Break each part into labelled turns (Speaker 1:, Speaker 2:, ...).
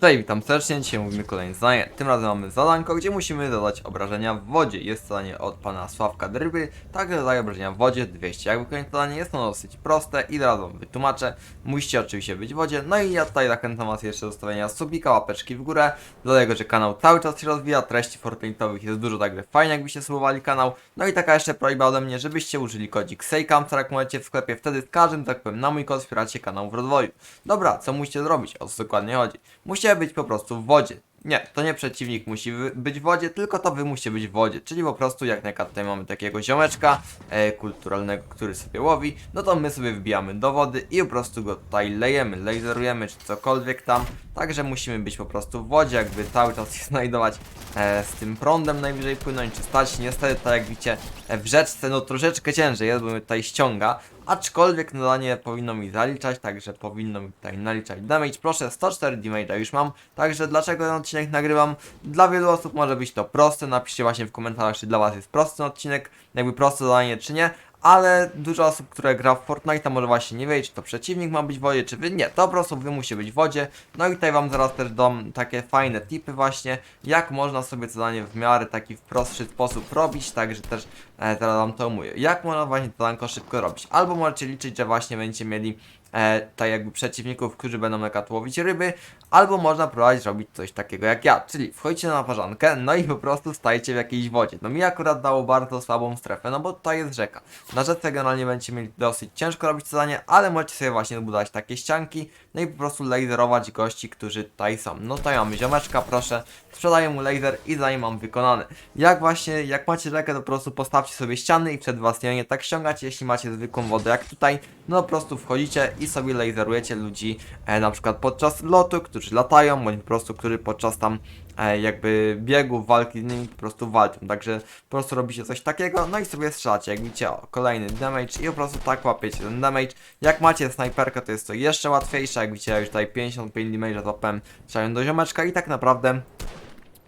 Speaker 1: Cześć, witam serdecznie, dzisiaj mówimy kolejne zadanie. Tym razem mamy zadanko, gdzie musimy dodać obrażenia w wodzie. Jest zadanie od pana Sławka Dryby, także dodaje obrażenia w wodzie 200. Jak wykonać zadanie? Jest ono dosyć proste i zaraz wam wytłumaczę. Musicie oczywiście być w wodzie, no i ja tutaj zachęcam was jeszcze do zostawienia subika, łapeczki w górę. Do tego, że kanał cały czas się rozwija, treści Fortnite'owych jest dużo, także fajnie jakbyście subowali kanał. No i taka jeszcze prośba ode mnie, żebyście użyli kodzik SEJKAMCER, jak możecie w sklepie, wtedy z każdym, powiem, na mój kod wspieracie kanał w rozwoju. Dobra, co musicie zrobić? O co dokładnie chodzi? Musicie być po prostu w wodzie. Nie, to nie przeciwnik musi być w wodzie, tylko to wy musicie być w wodzie. Czyli po prostu jak na tutaj mamy takiego ziomeczka e, kulturalnego, który sobie łowi, no to my sobie wbijamy do wody i po prostu go tutaj lejemy, laserujemy czy cokolwiek tam. Także musimy być po prostu w wodzie, jakby cały czas się znajdować e, z tym prądem najwyżej płynąć czy stać. Niestety, tak jak widzicie, e, w rzeczce no troszeczkę ciężej jest, bo mnie tutaj ściąga. Aczkolwiek nadanie powinno mi zaliczać, także powinno mi tutaj naliczać damage. Proszę, 104 damage'a już mam, także dlaczego ten odcinek nagrywam? Dla wielu osób może być to proste, napiszcie właśnie w komentarzach, czy dla was jest prosty odcinek, jakby proste zadanie, czy nie. Ale dużo osób, które gra w Fortnite, może właśnie nie wie, czy to przeciwnik ma być w wodzie, czy wy nie. To po prostu wy musi być w wodzie. No i tutaj wam zaraz też dam takie fajne tipy właśnie, jak można sobie zadanie w miarę taki w prostszy sposób robić, także też e, teraz wam to omówię. Jak można właśnie to zadanko szybko robić? Albo możecie liczyć, że właśnie będziecie mieli e, tak jakby przeciwników, którzy będą na łowić ryby, albo można próbować robić coś takiego jak ja, czyli wchodzicie na naparzankę, no i po prostu stajecie w jakiejś wodzie. No mi akurat dało bardzo słabą strefę, no bo tutaj jest rzeka. Na rzece generalnie będziecie mieli dosyć ciężko robić to zadanie, ale możecie sobie właśnie budować takie ścianki, no i po prostu laserować gości, którzy tutaj są. No tutaj mamy ziomeczka, proszę, sprzedaję mu laser i zadanie mam wykonane. Jak właśnie, jak macie rzekę, to po prostu postawcie sobie ściany i przed was nie tak ściągać, jeśli macie zwykłą wodę jak tutaj, no po prostu wchodzicie i sobie laserujecie ludzi, e, na przykład podczas lotu, którzy latają, bądź po prostu, którzy podczas tam e, jakby biegów, walki z nimi po prostu walczą. Także po prostu robicie coś takiego, no i sobie strzelacie. Jak widzicie, o, kolejny damage i po prostu tak łapiecie ten damage. Jak macie snajperkę, to jest to jeszcze łatwiejsze. Jak widzicie, ja już tutaj 55 damage złapałem strzelają do ziomeczka i tak naprawdę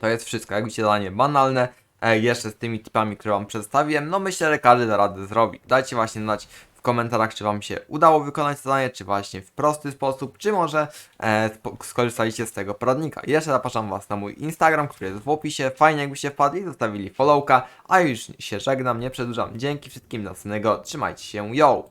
Speaker 1: to jest wszystko. Jak widzicie, zadanie banalne. E, jeszcze z tymi tipami, które wam przedstawiłem, no myślę, że każdy da radę zrobić. Dajcie właśnie znać w komentarzach, czy wam się udało wykonać zadanie, czy właśnie w prosty sposób, czy może e, skorzystaliście z tego poradnika. Jeszcze zapraszam was na mój Instagram, który jest w opisie. Fajnie jakbyście wpadli, zostawili followka, a już się żegnam, nie przedłużam. Dzięki wszystkim, następnego, trzymajcie się, yo!